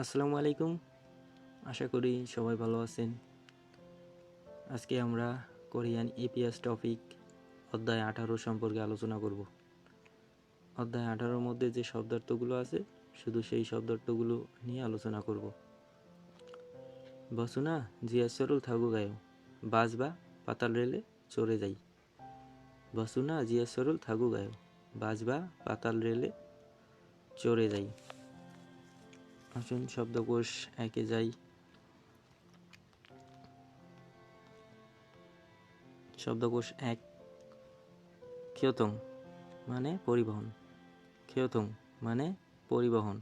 আসসালামু আলাইকুম। আশা করি সবাই ভালো আছেন। আজকে আমরা কোরিয়ান ইপিএস টপিক অধ্যায় আঠারো সম্পর্কে আলোচনা করব। অধ্যায় আঠারোর মধ্যে যে শব্দার্থগুলো আছে, শুধু সেই শব্দার্থগুলো নিয়ে আলোচনা করব। বসুনা জিয়াসরুল থাকু গায়ে বাস বা পাতাল রেলে চড়ে যাই। বসুনা জিয়াসরুল থাকু গায়ে বাস বা পাতাল রেলে চড়ে যাই। আসুন, শব্দকোষ একে যাই। শব্দকোষ এক, ক্ষয়তং মানে পরিবহন। ক্ষয়তং মানে পরিবহন।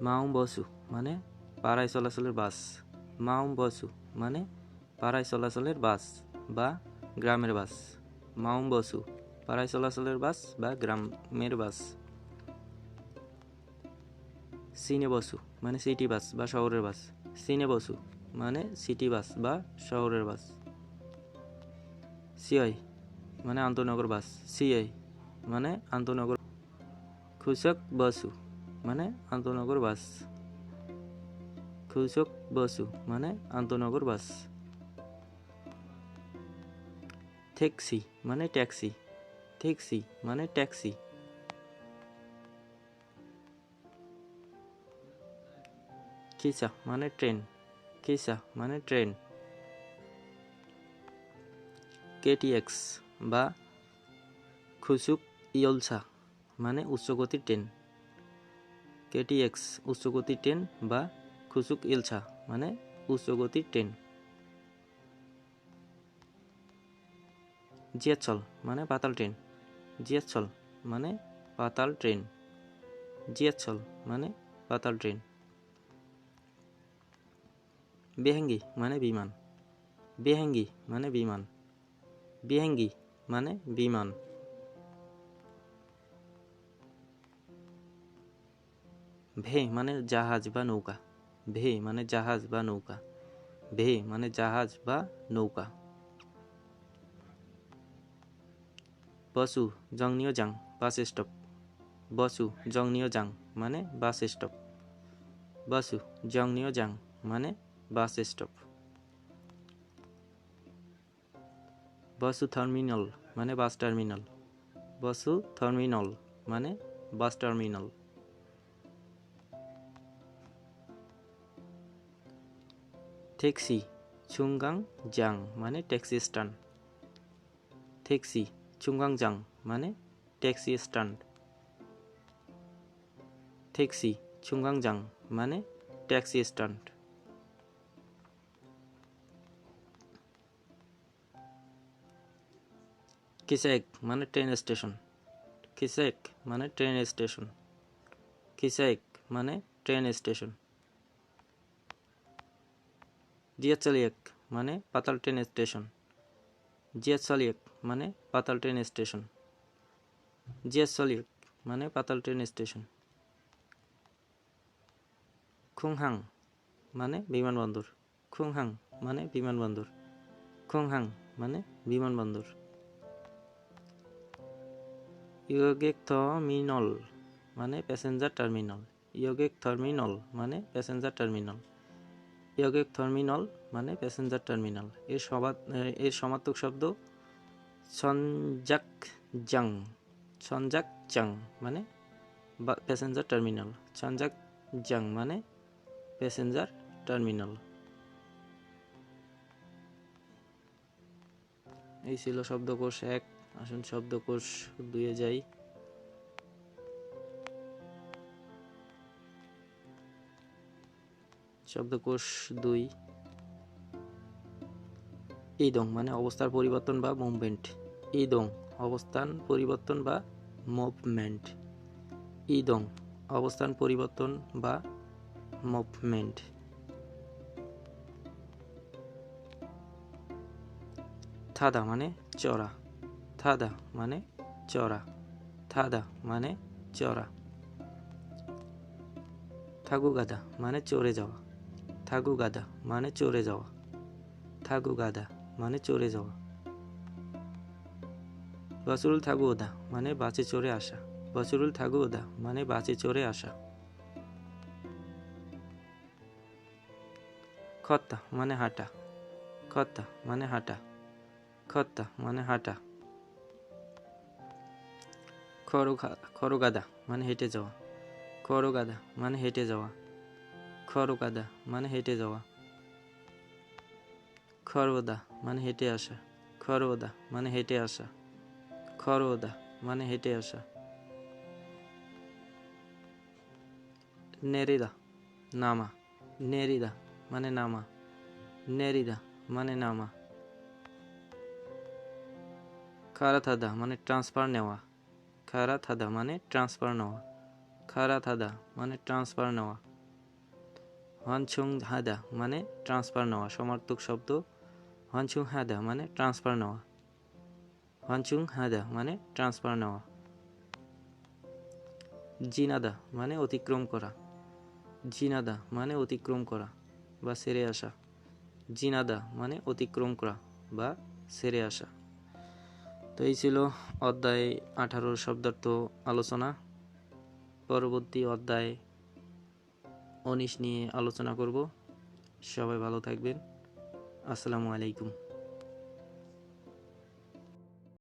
মাউম বসু মানে পাড়ায় চলাচলের বাস। মাউম বসু মানে পাড়ায় চলাচলের বাস বা গ্রামের বাস। মাউম বসু পাড়ায় চলাচলের বাস বা গ্রামের বাস সিনে বসু মানে সিটি বাস বা শহরের বাস সিনে বসু মানে সিটি বাস বা শহরের বাস সিআই মানে আন্তনগর বাস সিআই মানে আন্তনগর খুশক বসু মানে আন্তনগর বাস খুশক বসু মানে আন্তনগর বাস ট্যাক্সি মানে ট্যাক্সি ট্যাক্সি মানে ট্যাক্সি কিসা মানে ট্রেন। কিসা মানে ট্রেন। কেটিএক্স বা খুসুক ইয়লসা মানে উচ্চগতির ট্রেন। কেটিএক্স উচ্চগতির ট্রেন বা খুসুক ইলসা মানে উচ্চগতির ট্রেন। জিয়াচল মানে পাতাল ট্রেন। জিয়াচল মানে পাতাল ট্রেন জিয়াচল মানে পাতাল ট্রেন বেহেঙ্গি মানে বিমান বেহেঙ্গি মানে বিমান বেহেঙ্গি মানে বিমান ভে মানে জাহাজ বা নৌকা ভে মানে জাহাজ বা নৌকা ভে মানে জাহাজ বা নৌকা বসু জংনিও জাং, বাস স্টপ। বসু জংনিও জাং মানে বাস স্টপ। বসু জংনিও জাং মানে বাস স্টপ। বসু টার্মিনাল মানে বাস টার্মিনাল। বসু টার্মিনাল মানে বাস টার্মিনাল। ট্যাক্সি চুংগাং জাং মানে ট্যাক্সি স্ট্যান্ড। ট্যাক্সি চুংগাংজাং মানে ট্যাক্সি স্ট্যান্ড। ট্যাক্সি, চুংগাংজাং মানে ট্যাক্সি স্ট্যান্ড। কিসেক মানে ট্রেন স্টেশন। কিসেক মানে ট্রেন স্টেশন। কিসেক মানে ট্রেন স্টেশন। জিয়াচালিয়েক মানে পাতাল ট্রেন স্টেশন। জিয়াচালিয়েক মানে পাতাল ট্রেন স্টেশন। জিয়াচালিয়েক মানে পাতাল ট্রেন স্টেশন। খুংহাং মানে বিমানবন্দর খুংহাং মানে বিমানবন্দর খুংহাং মানে বিমানবন্দর ইয়োগেক টার্মিনাল মানে প্যাসেঞ্জার টার্মিনাল। ইয়োগেক টার্মিনাল মানে প্যাসেঞ্জার টার্মিনাল। ইয়োগেক টার্মিনাল মানে প্যাসেঞ্জার টার্মিনাল এর সবাত এর সমার্থক শব্দ সনজাক জাং সঞ্জাক জাং মানে প্যাসেঞ্জার টার্মিনাল সঞ্জাক জাং মানে প্যাসেঞ্জার টার্মিনাল এই ছিল শব্দকোষ এক। আসুন শব্দকোষ দুয়ে যাই। শব্দকোষ দুই। ইদং মানে অবস্থার পরিবর্তন বা মুভমেন্ট ইদং অবস্থান পরিবর্তন বা মুভমেন্ট ইদং অবস্থান পরিবর্তন বা মুভমেন্ট থাদা মানে চড়া। থাদা মানে চড়া। থাদা মানে চড়া। থাগু গাদা মানে চড়ে যাওয়া। থাগু গাদা মানে চড়ে যাওয়া। থাগু গাদা মানে চড়ে যাওয়া। বছরুল থাকু ওদা মানে বাসে চড়ে আসা। বছরুল থাকু ওদা মানে বাসে চড়ে আসা। খত্তা মানে হাঁটা। খত্তা মানে হাঁটা। খত্তা মানে হাঁটা। খরগা খরগাদা মানে হেঁটে যাওয়া। খরগাদা মানে হেঁটে যাওয়া। খরগাদা মানে হেঁটে যাওয়া। খরওদা মানে হেঁটে আসা। খরওদা মানে হেঁটে আসা। খরওদা মানে হেঁটে আসা। নেরিদা, নামা। নেরিদা মানে নামা। নেরিদা মানে নামা। খারাথাদা মানে ট্রান্সফার নেওয়া। খারাথাদা মানে ট্রান্সফার নেওয়া। খারাথাদা মানে ট্রান্সফার নেওয়া। হনছুং হাদা মানে ট্রান্সফার নেওয়া, সমার্থক শব্দ হনছুং হাদা মানে ট্রান্সফার নেওয়া। হনছুং হাদা মানে ট্রান্সফার নেওয়া। জিনাদা মানে অতিক্রম করা। জিনাদা মানে অতিক্রম করা বা সেরে আসা। জিনাদা মানে অতিক্রম করা বা সেরে আসা। তো এই ছিল অধ্যায় আঠারোর শব্দার্থ আলোচনা। পরবর্তী অধ্যায় উনিশ নিয়ে আলোচনা করব। সবাই ভালো থাকবেন। আসসালামু আলাইকুম।